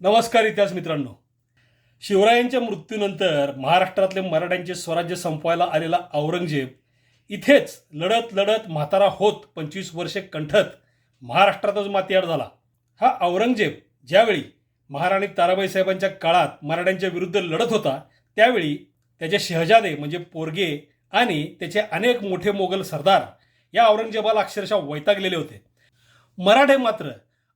नमस्कार इतिहास मित्रांनो. शिवरायांच्या मृत्यूनंतर महाराष्ट्रातले मराठ्यांचे स्वराज्य संपवायला आलेला औरंगजेब इथेच लढत लढत म्हातारा होत पंचवीस वर्षे कंठत महाराष्ट्रातच मातीआड झाला. हा औरंगजेब ज्यावेळी महाराणी ताराबाई साहेबांच्या काळात मराठ्यांच्या विरुद्ध लढत होता त्यावेळी त्याचे शहजादे म्हणजे पोरगे आणि त्याचे अनेक मोठे मोगल सरदार या औरंगजेबाला अक्षरशः वैतागलेले होते. मराठे मात्र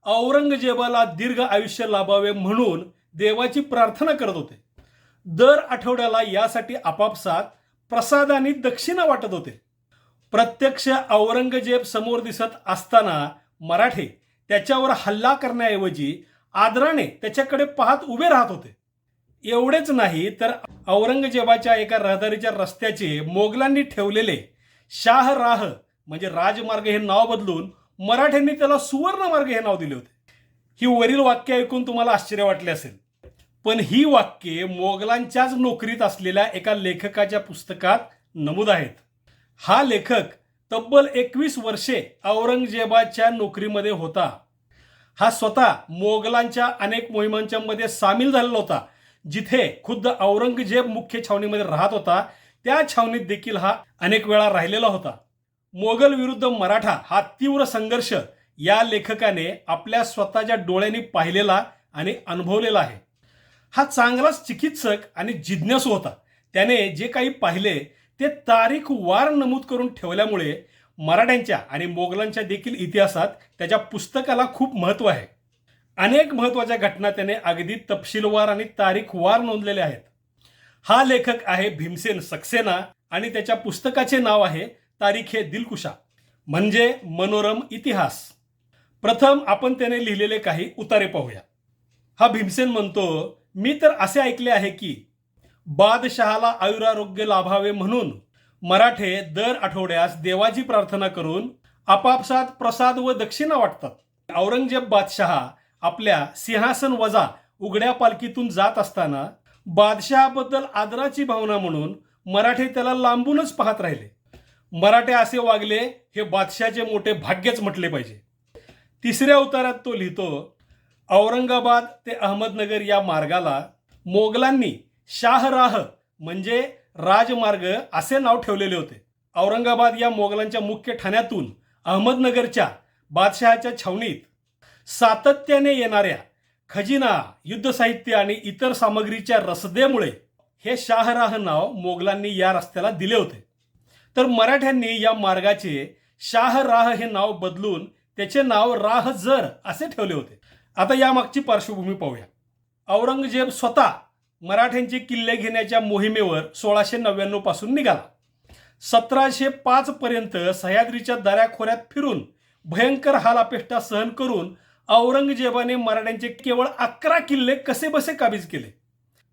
औरंगजेबाला दीर्घ आयुष्य लाभावे म्हणून देवाची प्रार्थना करत होते. दर आठवड्याला यासाठी आपापसात प्रसाद आणि दक्षिणा वाटत होते. प्रत्यक्ष औरंगजेब समोर दिसत असताना मराठे त्याच्यावर हल्ला करण्याऐवजी आदराने त्याच्याकडे पाहत उभे राहत होते. एवढेच नाही तर औरंगजेबाच्या एका रहदारीच्या रस्त्याचे मोगलांनी ठेवलेले शाहराह म्हणजे राजमार्ग हे नाव बदलून मराठ्यांनी त्याला सुवर्णमार्ग हे नाव दिले होते. ही वरील वाक्य ऐकून तुम्हाला आश्चर्य वाटले असेल. पण ही वाक्ये मोगलांच्याच नोकरीत असलेल्या एका लेखकाच्या पुस्तकात नमूद आहेत. हा लेखक तब्बल एकवीस वर्षे औरंगजेबाच्या नोकरीमध्ये होता. हा स्वतः मोगलांच्या अनेक मोहिमांच्या मध्ये सामील झालेला होता. जिथे खुद्द औरंगजेब मुख्य छावणीमध्ये राहत होता त्या छावणीत देखील हा अनेक वेळा राहिलेला होता. मोगल विरुद्ध मराठा हा तीव्र संघर्ष या लेखकाने आपल्या स्वतःच्या डोळ्यांनी पाहिलेला आणि अनुभवलेला आहे. हा चांगलाच चिकित्सक आणि जिज्ञासू होता. त्याने जे काही पाहिले ते तारीख वार नमूद करून ठेवल्यामुळे मराठ्यांच्या आणि मोगलांच्या देखील इतिहासात त्याच्या पुस्तकाला खूप महत्त्व आहे. अनेक महत्त्वाच्या घटना त्याने अगदी तपशीलवार आणि तारीखवार नोंदलेल्या आहेत. हा लेखक आहे भीमसेन सक्सेना आणि त्याच्या पुस्तकाचे नाव आहे तारीखे दिलकुशा म्हणजे मनोरम इतिहास. प्रथम आपण त्याने लिहिलेले काही उतारे पाहूया. हा भीमसेन म्हणतो मी तर असे ऐकले आहे की बादशहाला आयुरारोग्य लाभावे म्हणून मराठे दर आठवड्यास देवाची प्रार्थना करून आपापसात प्रसाद व दक्षिणा वाटतात. औरंगजेब बादशहा आपल्या सिंहासन वजा उघड्या पालखीतून जात असताना बादशहाबद्दल आदराची भावना म्हणून मराठे त्याला लांबूनच पाहत राहिले. मराठे असे वागले हे बादशाचे मोठे भाग्यच म्हटले पाहिजे. तिसऱ्या उतारात तो लिहितो औरंगाबाद ते अहमदनगर या मार्गाला मोगलांनी शाहराह म्हणजे राजमार्ग असे नाव ठेवलेले होते. औरंगाबाद या मोगलांच्या मुख्य ठाण्यातून अहमदनगरच्या बादशहाच्या छावणीत सातत्याने येणाऱ्या खजिना युद्ध साहित्य आणि इतर सामग्रीच्या रसदेमुळे हे शाहराह नाव मोगलांनी या रस्त्याला दिले होते. तर मराठ्यांनी या मार्गाचे शाह राह हे नाव बदलून त्याचे नाव राह जर असे ठेवले होते. आता यामागची पार्श्वभूमी पाहूया. औरंगजेब स्वतः मराठ्यांचे किल्ले घेण्याच्या मोहिमेवर सोळाशे नव्याण्णवपासून निघाला. सतराशे पाच पर्यंत सह्याद्रीच्या दऱ्याखोऱ्यात फिरून भयंकर हालापेष्टा सहन करून औरंगजेबाने मराठ्यांचे केवळ अकरा किल्ले कसे बसे काबीज केले?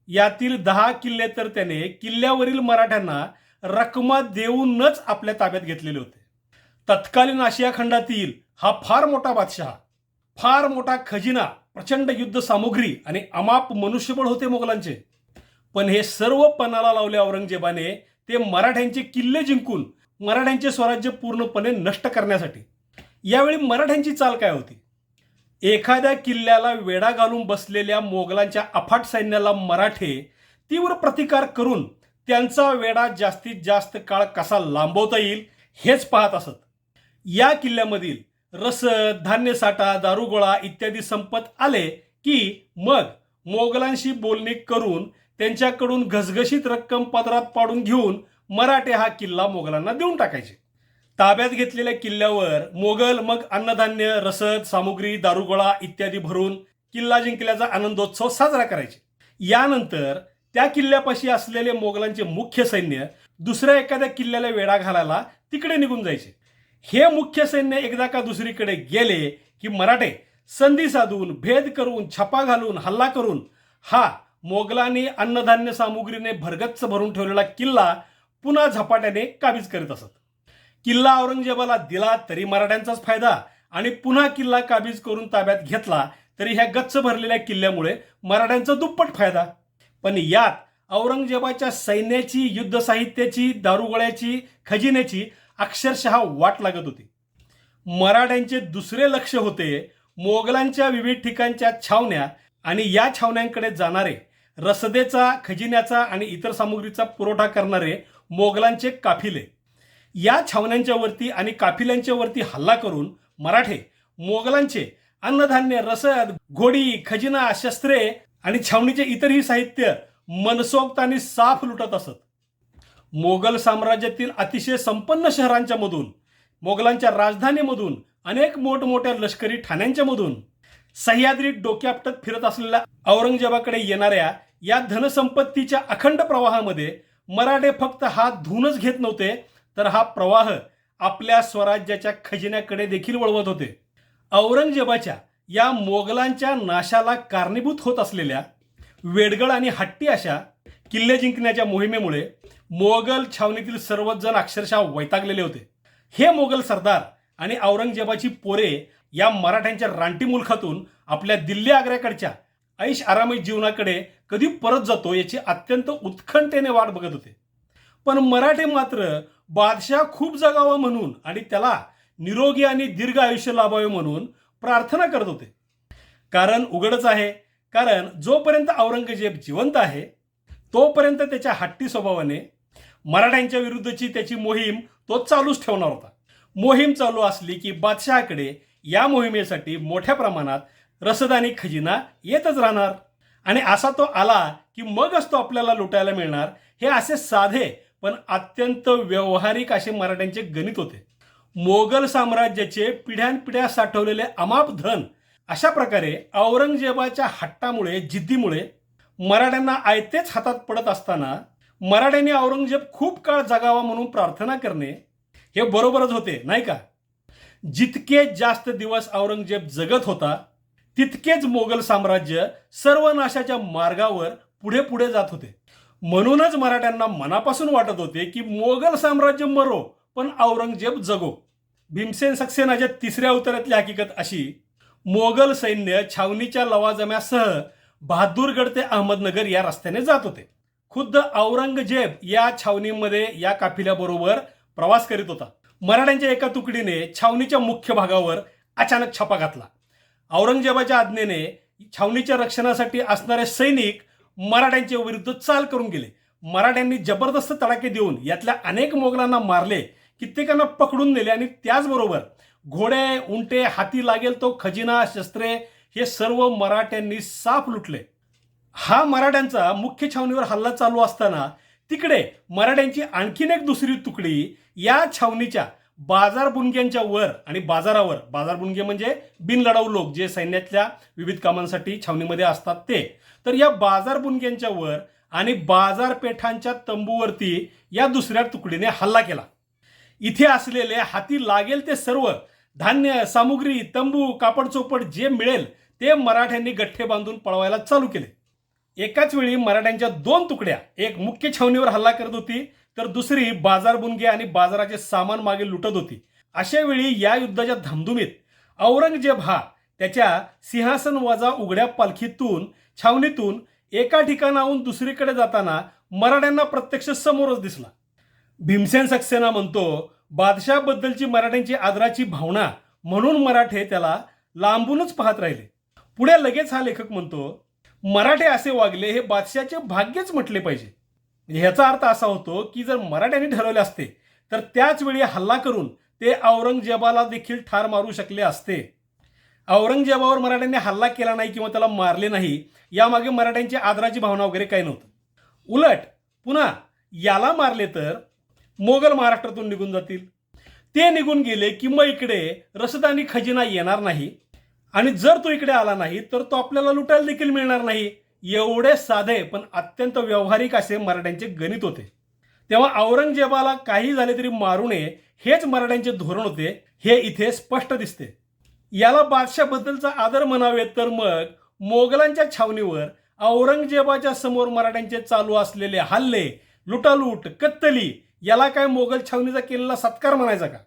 यातील दहा किल्ले तर त्याने किल्ल्यावरील मराठ्यांना रकमा देऊनच आपल्या ताब्यात घेतलेले होते. तत्कालीन आशिया खंडातील हा फार मोठा बादशहा फार मोठा खजिना प्रचंड युद्ध सामुग्री आणि अमाप मनुष्यबळ होते मोगलांचे. पण हे सर्व पणाला लावले औरंगजेबाने ते मराठ्यांचे किल्ले जिंकून मराठ्यांचे स्वराज्य पूर्णपणे नष्ट करण्यासाठी. यावेळी मराठ्यांची चाल काय होती? एखाद्या किल्ल्याला वेढा घालून बसलेल्या मोगलांच्या अफाट सैन्याला मराठे तीव्र प्रतिकार करून त्यांचा वेढा जास्तीत जास्त काळ कसा लांबवता येईल हेच पाहत असत. या किल्ल्यामधील रसद धान्य साठा दारुगोळा इत्यादी संपत आले की मग मोगलांशी बोलणी करून त्यांच्याकडून घसघशीत रक्कम पदरात पाडून घेऊन मराठे हा किल्ला मोगलांना देऊन टाकायचे. ताब्यात घेतलेल्या किल्ल्यावर मोगल मग अन्नधान्य रसद सामुग्री दारुगोळा इत्यादी भरून किल्ला जिंकल्याचा आनंदोत्सव साजरा करायचे. यानंतर त्या किल्ल्यापाशी असलेले मोगलांचे मुख्य सैन्य दुसऱ्या एखाद्या किल्ल्याला वेढा घालायला तिकडे निघून जायचे. हे मुख्य सैन्य एकदा का दुसरीकडे गेले की मराठे संधी साधून भेद करून छपा घालून हल्ला करून हा मोगलांनी अन्नधान्य सामुग्रीने भरगच्च भरून ठेवलेला किल्ला पुन्हा झपाट्याने काबीज करीत असत. किल्ला औरंगजेबाला दिला तरी मराठ्यांचाच फायदा आणि पुन्हा किल्ला काबीज करून ताब्यात घेतला तरी ह्या गच्च भरलेल्या किल्ल्यामुळे मराठ्यांचा दुप्पट फायदा. पण यात औरंगजेबाच्या सैन्याची युद्ध साहित्याची दारुगोळ्याची खजिन्याची अक्षरशः वाट लागत होती. मराठ्यांचे दुसरे लक्ष होते मोगलांच्या विविध ठिकाणच्या छावण्या आणि या छावण्यांकडे जाणारे रसदेचा खजिन्याचा आणि इतर सामुग्रीचा पुरवठा करणारे मोगलांचे काफिले. या छावण्यांच्या वरती आणि काफिल्यांच्या वरती हल्ला करून मराठे मोगलांचे अन्नधान्य रसद घोडी खजिना शस्त्रे आणि छावणीचे इतरही साहित्य मनसोक्त आणि साफ लुटत असत. मोगल साम्राज्यातील अतिशय संपन्न शहरांच्या मधून मोगलांच्या राजधानीमधून अनेक मोठमोठ्या लष्करी ठाण्यांच्या मधून सह्याद्रीत डोक्यापटत फिरत असलेल्या औरंगजेबाकडे येणाऱ्या या धनसंपत्तीच्या अखंड प्रवाहामध्ये मराठे फक्त हात धुवूनच घेत नव्हते तर हा प्रवाह आपल्या स्वराज्याच्या खजिन्याकडे देखील वळवत होते. औरंगजेबाच्या या मोगलांच्या नाशाला कारणीभूत होत असलेल्या वेडगळ आणि हट्टी अशा किल्ले जिंकण्याच्या मोहिमेमुळे मोगल छावणीतील सर्वच जण अक्षरशः वैतागलेले होते. हे मोगल सरदार आणि औरंगजेबाची पोरे या मराठ्यांच्या रानटी मुलखातून आपल्या दिल्ली आग्र्याकडच्या ऐश आरामी जीवनाकडे कधी परत जातो याची अत्यंत उत्खंठेने वाट बघत होते. पण मराठे मात्र बादशाह खूप जगावा म्हणून आणि त्याला निरोगी आणि दीर्घ आयुष्य लाभावे म्हणून प्रार्थना करत होते. कारण उघडच आहे. कारण जोपर्यंत औरंगजेब जिवंत आहे तोपर्यंत त्याच्या हट्टी स्वभावाने मराठ्यांच्या विरुद्धची त्याची मोहीम तो चालूच ठेवणार होता. मोहीम चालू असली की बादशहाकडे या मोहिमेसाठी मोठ्या प्रमाणात रसद आणि खजिना येतच राहणार. आणि असा तो आला की मगच तो आपल्याला लुटायला मिळणार. हे असे साधे पण अत्यंत व्यवहारिक असे मराठ्यांचे गणित होते. मोगल साम्राज्याचे पिढ्यानपिढ्या साठवलेले अमाप धन अशा प्रकारे औरंगजेबाच्या हट्टामुळे जिद्दीमुळे मराठ्यांना आयतेच हातात पडत असताना मराठ्यांनी औरंगजेब खूप काळ जगावा म्हणून प्रार्थना करणे हे बरोबरच होते नाही का? जितके जास्त दिवस औरंगजेब जगत होता तितकेच मोगल साम्राज्य सर्वनाशाच्या मार्गावर पुढे पुढे जात होते. म्हणूनच मराठ्यांना मनापासून वाटत होते की मोगल साम्राज्य मरो पण औरंगजेब जगो. भीमसेन सक्सेनाच्या तिसऱ्या अवतारातली हकीकत अशी मोगल सैन्य छावणीच्या लवाजम्यासह बहादूरगड ते अहमदनगर या रस्त्याने जात होते. खुद्द औरंगजेब या छावणीमध्ये या काफिल्याबरोबर प्रवास करीत होता. मराठ्यांच्या एका तुकडीने छावणीच्या मुख्य भागावर अचानक छापा घातला. औरंगजेबाच्या आज्ञेने छावणीच्या रक्षणासाठी असणारे सैनिक मराठ्यांच्या विरुद्ध चाल करून गेले. मराठ्यांनी जबरदस्त तडाखे देऊन यातल्या अनेक मोगलांना मारले कित्येकांना पकडून नेले आणि त्याचबरोबर घोडे उंटे हाती लागेल तो खजिना शस्त्रे हे सर्व मराठ्यांनी साफ लुटले. हा मराठ्यांचा मुख्य छावणीवर हल्ला चालू असताना तिकडे मराठ्यांची आणखीन एक दुसरी तुकडी या छावणीच्या बाजार बुणग्यांच्या वर आणि बाजारावर. बाजार बुणगे म्हणजे बिनलढाऊ लोक जे सैन्यातल्या विविध कामांसाठी छावणीमध्ये असतात ते. तर या बाजार बुणग्यांच्या वर आणि बाजारपेठांच्या तंबूवरती या दुसऱ्या तुकडीने हल्ला केला. इथे असलेले हाती लागेल ते सर्व धान्य सामुग्री तंबू कापड चोपड जे मिळेल ते मराठ्यांनी गठ्ठे बांधून पळवायला चालू केले. एकाच वेळी मराठ्यांच्या दोन तुकड्या एक मुख्य छावणीवर हल्ला करत होती तर दुसरी बाजार बुनगे आणि बाजाराचे सामान मागे लुटत होती. अशा वेळी या युद्धाच्या धामधुमीत औरंगजेब हा त्याच्या सिंहासन वजा उघड्या पालखीतून छावणीतून एका ठिकाणाहून दुसरीकडे जाताना मराठ्यांना प्रत्यक्ष समोरच दिसला. भीमसेन सक्सेना म्हणतो बादशाहबद्दलची मराठ्यांची आदराची भावना म्हणून मराठे त्याला लांबूनच पाहत राहिले. पुढे लगेच हा लेखक म्हणतो मराठे असे वागले हे बादशाहचे भाग्यच म्हटले पाहिजे. ह्याचा अर्थ असा होतो की जर मराठ्यांनी ठरवले असते तर त्याच वेळी हल्ला करून ते औरंगजेबाला देखील ठार मारू शकले असते. औरंगजेबावर मराठ्यांनी हल्ला केला नाही किंवा त्याला मारले नाही यामागे मराठ्यांची आदराची भावना वगैरे काही नव्हतं. उलट पुन्हा याला मारले तर मोगल महाराष्ट्रातून निघून जातील. ते निघून गेले की मग इकडे रसद आणि खजिना येणार नाही. आणि जर तो इकडे आला नाही तर तो आपल्याला लुटायला देखील मिळणार नाही. एवढे साधे पण अत्यंत व्यावहारिक असे मराठ्यांचे गणित होते. तेव्हा औरंगजेबाला काही झाले तरी मारू नये हेच मराठ्यांचे धोरण होते हे इथे स्पष्ट दिसते. याला बादशाबद्दलचा आदर म्हणावे तर मग मोगलांच्या छावणीवर औरंगजेबाच्या समोर मराठ्यांचे चालू असलेले हल्ले लुटालूट कत्तली याला काय मोगल छावणीचा केलेला सत्कार म्हणायचा का?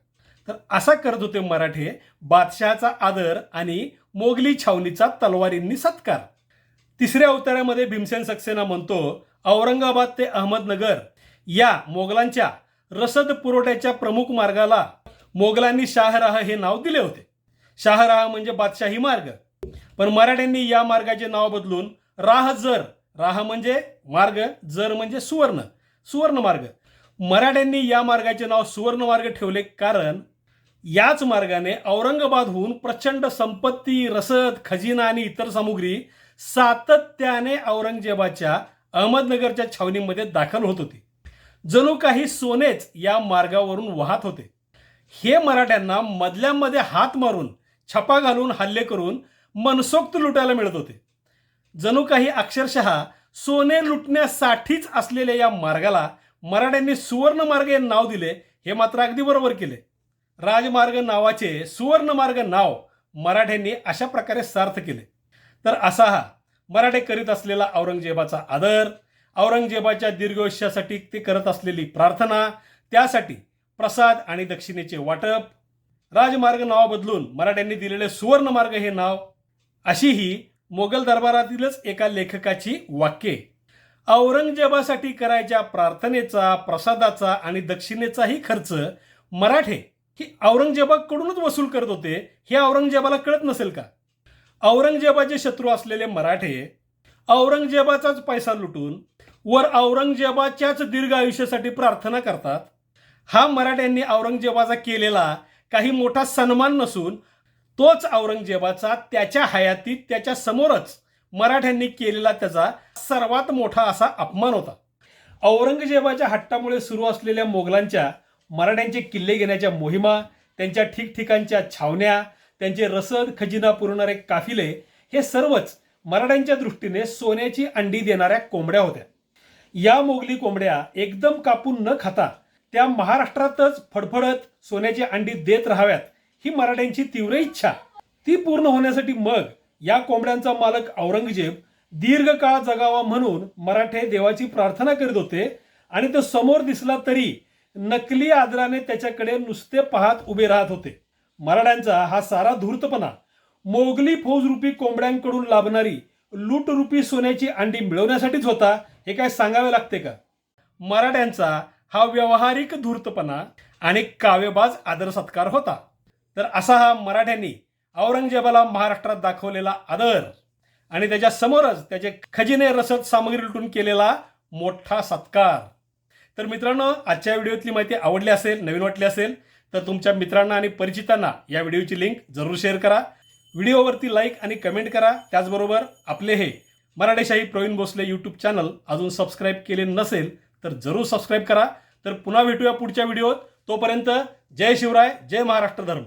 तर असा करत होते मराठे बादशहाचा आदर आणि मोगली छावणीचा तलवारींनी सत्कार. तिसऱ्या अवतारामध्ये भीमसेन सक्सेना म्हणतो औरंगाबाद ते अहमदनगर या मोगलांच्या रसद पुरवठ्याच्या प्रमुख मार्गाला मोगलांनी शाहराह हे नाव दिले होते. शाहराह म्हणजे बादशाही मार्ग. पण मराठ्यांनी या मार्गाचे नाव बदलून राह जर राह म्हणजे मार्ग जर म्हणजे सुवर्ण सुवर्ण मार्ग. मराठ्यांनी या मार्गाचे नाव सुवर्ण मार्ग ठेवले कारण याच मार्गाने औरंगाबादहून प्रचंड संपत्ती रसद खजिना आणि इतर सामुग्री सातत्याने औरंगजेबाच्या अहमदनगरच्या छावणीमध्ये दाखल होत होती. जणू काही सोनेच या मार्गावरून वाहत होते. हे मराठ्यांना मधल्यामध्ये हात मारून छपा घालून हल्ले करून मनसोक्त लुटायला मिळत होते. जणू काही अक्षरशः सोने लुटण्यासाठीच असलेल्या या मार्गाला मराठ्यांनी सुवर्णमार्ग हे नाव दिले हे मात्र अगदी बरोबर केले. राजमार्ग नावाचे सुवर्णमार्ग नाव मराठ्यांनी अशा प्रकारे सार्थ केले. तर असा हा मराठे करीत असलेला औरंगजेबाचा आदर औरंगजेबाच्या दीर्घयुष्यासाठी ते करत असलेली प्रार्थना त्यासाठी प्रसाद आणि दक्षिणेचे वाटप राजमार्ग नाव बदलून मराठ्यांनी दिलेले सुवर्णमार्ग हे नाव अशी ही मोगल दरबारातीलच एका लेखकाची वाक्ये. औरंगजेबासाठी करायच्या प्रार्थनेचा प्रसादाचा आणि दक्षिणेचाही खर्च मराठे ही औरंगजेबाकडूनच वसूल करत होते हे औरंगजेबाला कळत नसेल का? औरंगजेबाचे शत्रू असलेले मराठे औरंगजेबाचाच पैसा लुटून वर औरंगजेबाच्याच दीर्घ आयुष्यासाठी प्रार्थना करतात. हा मराठ्यांनी औरंगजेबाचा केलेला काही मोठा सन्मान नसून तोच औरंगजेबाचा त्याच्या हयातीत त्याच्या समोरच मराठ्यांनी केलेला त्याचा सर्वात मोठा असा अपमान होता. औरंगजेबाच्या हट्टामुळे सुरू असलेल्या मोगलांच्या मराठ्यांचे किल्ले घेण्याच्या मोहिमा त्यांच्या ठिकठिकाणच्या छावण्या त्यांचे रसद खजिना पुरवणारे काफिले हे सर्वच मराठ्यांच्या दृष्टीने सोन्याची अंडी देणाऱ्या कोंबड्या होत्या. या मोगली कोंबड्या एकदम कापून न खाता त्या महाराष्ट्रातच फडफडत सोन्याची अंडी देत राहाव्यात ही मराठ्यांची तीव्र इच्छा. ती पूर्ण होण्यासाठी मग या कोंबड्यांचा मालक औरंगजेब दीर्घकाळ जगावा म्हणून मराठे देवाची प्रार्थना करीत होते आणि तो समोर दिसला तरी नकली आदराने त्याच्याकडे नुसते पाहत उभे राहत होते. मराठ्यांचा हा सारा धूर्तपणा मोगली फौजरूपी कोंबड्यांकडून लाभणारी लूटरूपी सोन्याची अंडी मिळवण्यासाठीच होता हे काय सांगावे लागते का? मराठ्यांचा हा व्यावहारिक धूर्तपणा आणि काव्यबाज आदर सत्कार होता. तर असा हा मराठ्यांनी औरंगजेबाला महाराष्ट्रात दाखवलेला आदर आणि त्याच्या समोरच त्याचे खजिने रसद सामग्री लुटून केलेला मोठा सत्कार. तर मित्रांनो आजच्या व्हिडिओतली माहिती आवडली असेल नवीन वाटली असेल तर तुमच्या मित्रांना आणि परिचितांना या व्हिडिओची लिंक जरूर शेअर करा. व्हिडिओवरती लाईक आणि कमेंट करा. त्याचबरोबर आपले हे मराठेशाही प्रवीण भोसले यूट्यूब चॅनल अजून सबस्क्राईब केले नसेल तर जरूर सबस्क्राईब करा. तर पुन्हा भेटूया पुढच्या व्हिडिओत. तोपर्यंत जय शिवराय जय महाराष्ट्र धर्म.